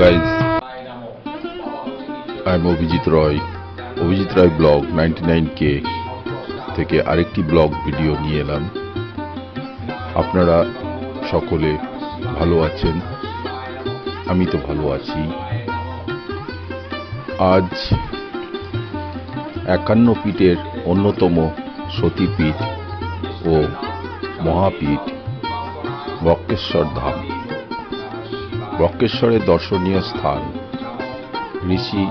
Guys I am Abhijit Roy Abhijit Ray blog ninety nine K থেকে আরেকটি blog video নিয়ে এলাম। আপনারা সকলে ভালো আছেন? আমি তো ভালো আছি। আজ একান্ন পীঠের অন্যতম সতীপীঠ ও মহাপীঠ বক্রেশ্বর ধাম। বক্রেশ্বরের দর্শনীয় স্থান, ঋষি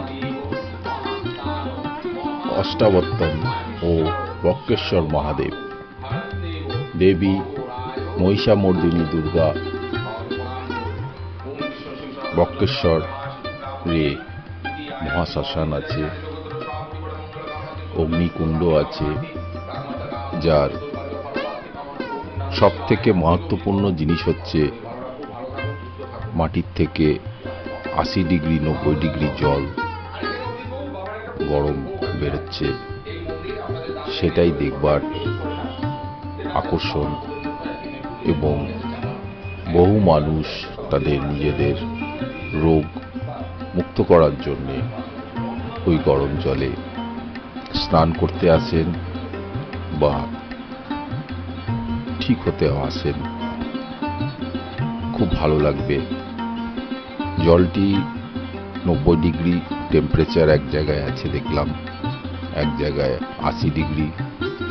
অষ্টাবত্তম ও বক্রেশ্বর মহাদেব। দেবী মহিষামর্দিনী দুর্গা বক্রেশ্বর রে মহাশ্মশান আছে, অগ্নিকুণ্ড আছে, যার সব থেকে মহত্বপূর্ণ জিনিস হচ্ছে মাটির থেকে আশি ডিগ্রি, নব্বই ডিগ্রি জল গরম বেরোচ্ছে। সেটাই দেখবার আকর্ষণ এবং বহু মানুষ তাদের নিজেদের রোগ মুক্ত করার জন্যে ওই গরম জলে স্নান করতে আসেন বা ঠিক হতেও আসেন। খুব ভালো লাগবে। জলটি নব্বই ডিগ্রি টেম্পারেচার এক জায়গায় আছে দেখলাম, এক জায়গায় আশি ডিগ্রি।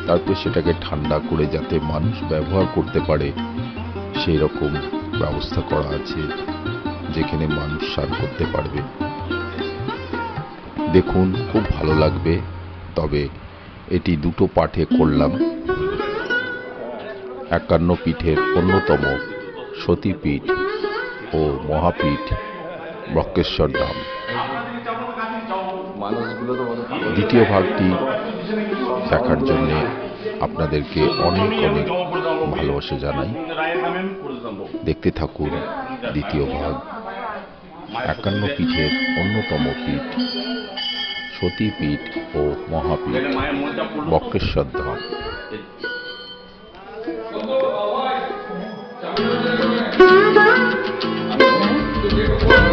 তারপর সেটাকে ঠান্ডা করে যাতে মানুষ ব্যবহার করতে পারে সেই রকম ব্যবস্থা করা আছে যেখানে মানুষ স্নান করতে পারবে। দেখুন, খুব ভালো লাগবে, তবে এটি দুটো পাঠে করলাম। একান্ন পীঠের অন্যতম সতীপীঠ ও মহাপীঠ। বক্রেশ্বর ধাম। দ্বিতীয় ভাগটি দেখার জন্য আপনাদেরকে অনেক অনেক ভালোবাসা জানাই। দেখতে থাকুন দ্বিতীয় ভাগ। একান্ন পীঠের অন্যতম পীঠ, সতীপীঠ ও মহাপীঠ, বক্রেশ্বর ধাম। নাম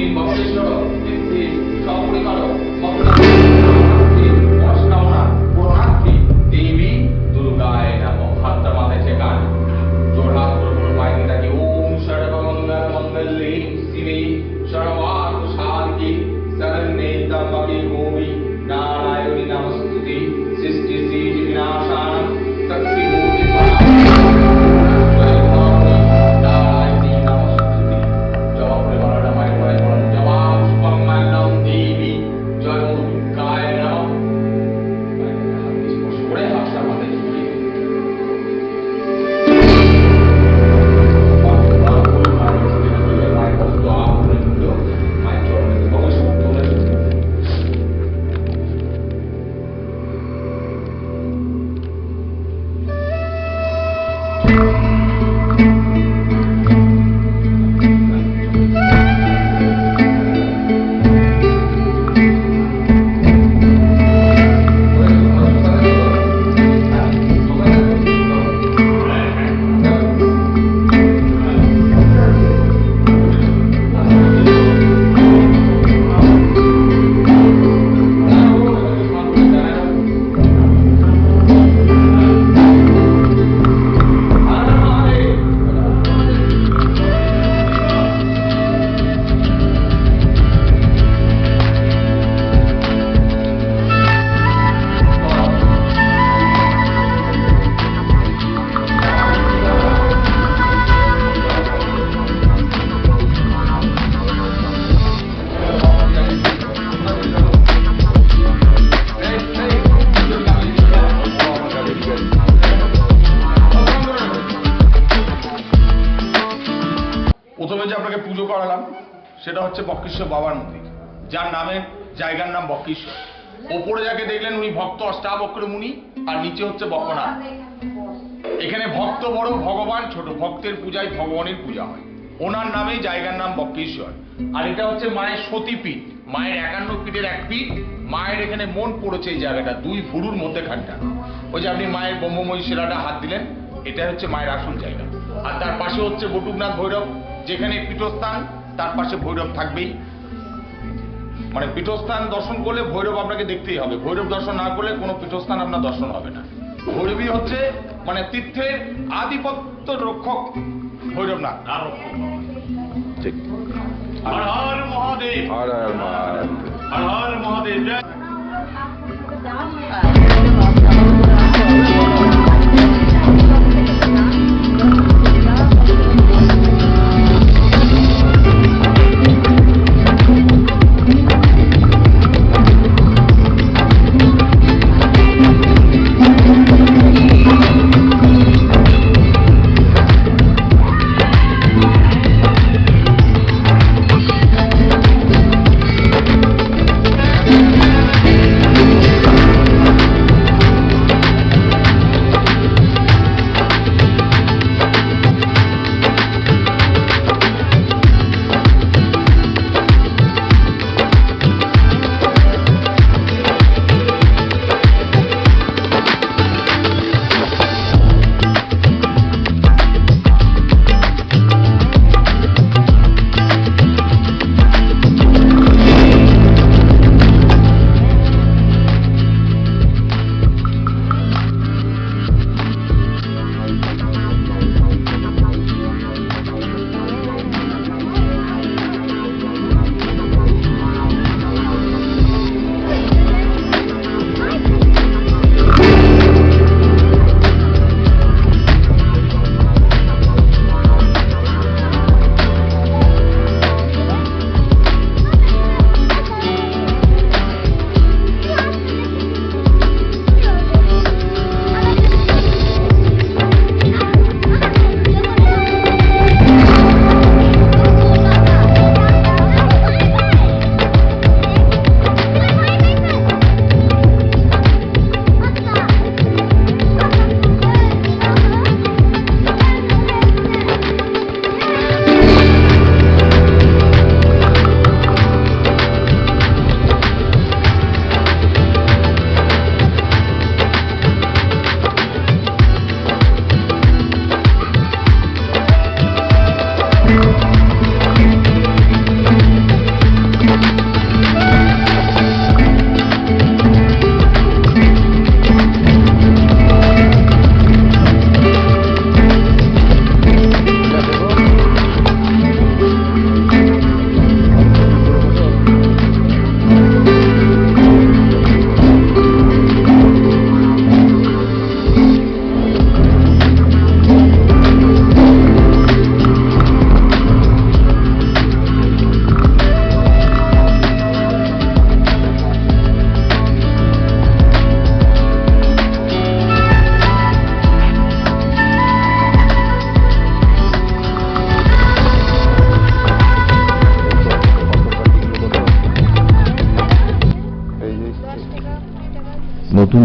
Espírito সেটা হচ্ছে বক্রেশ্বর বাবার মন্দির যার নামে জায়গার নাম বক্রেশ্বর। ওপরে যাকে দেখলেন উনি ভক্ত অষ্টাবক্র মুনি, আর নিচে হচ্ছে বক্রনাথ। এখানে ভক্ত বড়, ভগবান ছোট। ভক্তের পূজায় ভগবানের পূজা হয়। ওনার নামেই জায়গার নাম বক্রেশ্বর। আর এটা হচ্ছে মায়ের সতীপীঠ মায়ের একান্ন পীঠের এক পীঠ। মায়ের এখানে মন পড়েছে এই জায়গাটা, দুই ভুরুর মধ্যে খানটা ওই যে আপনি মায়ের ব্রহ্মময়ী শিলাটা হাত দিলেন এটা হচ্ছে মায়ের আসল জায়গা। আর তার পাশে হচ্ছে বটুকনাথ ভৈরব, যেখানে পীঠস্থান তার পাশে ভৈরব থাকবেই। মানে পীঠস্থান দর্শন করলে ভৈরব আপনাকে দেখতেই হবে। ভৈরব দর্শন না করলে কোনো পীঠস্থান আপনার দর্শন হবে না। ভৈরবী হচ্ছে মানে তীর্থের আধিপত্য রক্ষক ভৈরব না ঠিক। হর হর মহাদেব। আর আর মা- হর হর মহাদেব।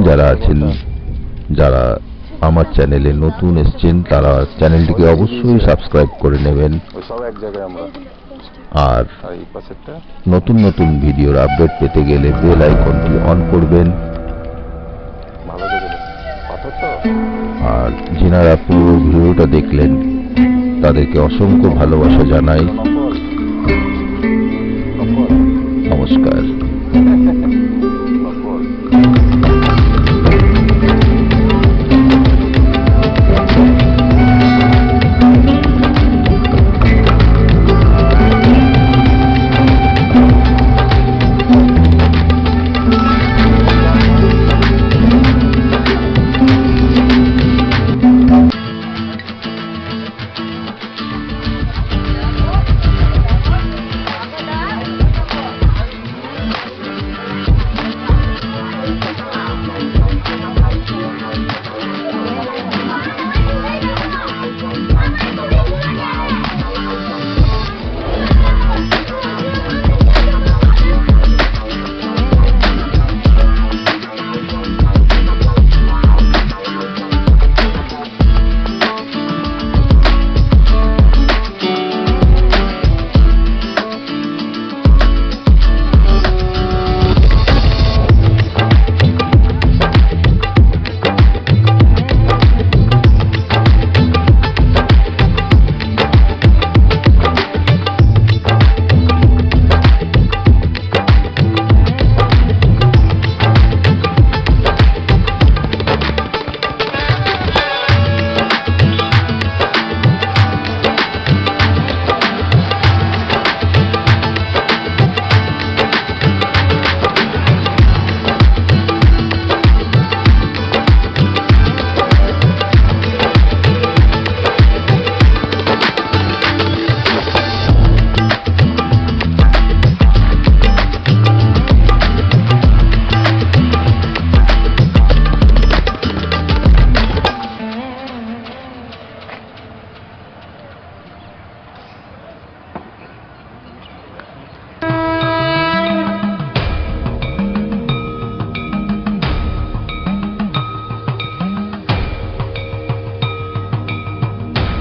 যারা আছেন, যারা আমার চ্যানেলে নতুন এসছেন, তারা চ্যানেলটিকে অবশ্যই সাবস্ক্রাইব করে নেবেন। আর নতুন নতুন ভিডিওর আপডেট পেতে গেলে বেল আইকনটি অন করবেন। আর যিনারা পুরো ভিডিওটা দেখলেন, তাদেরকে অসংখ্য ভালোবাসা জানাই। নমস্কার।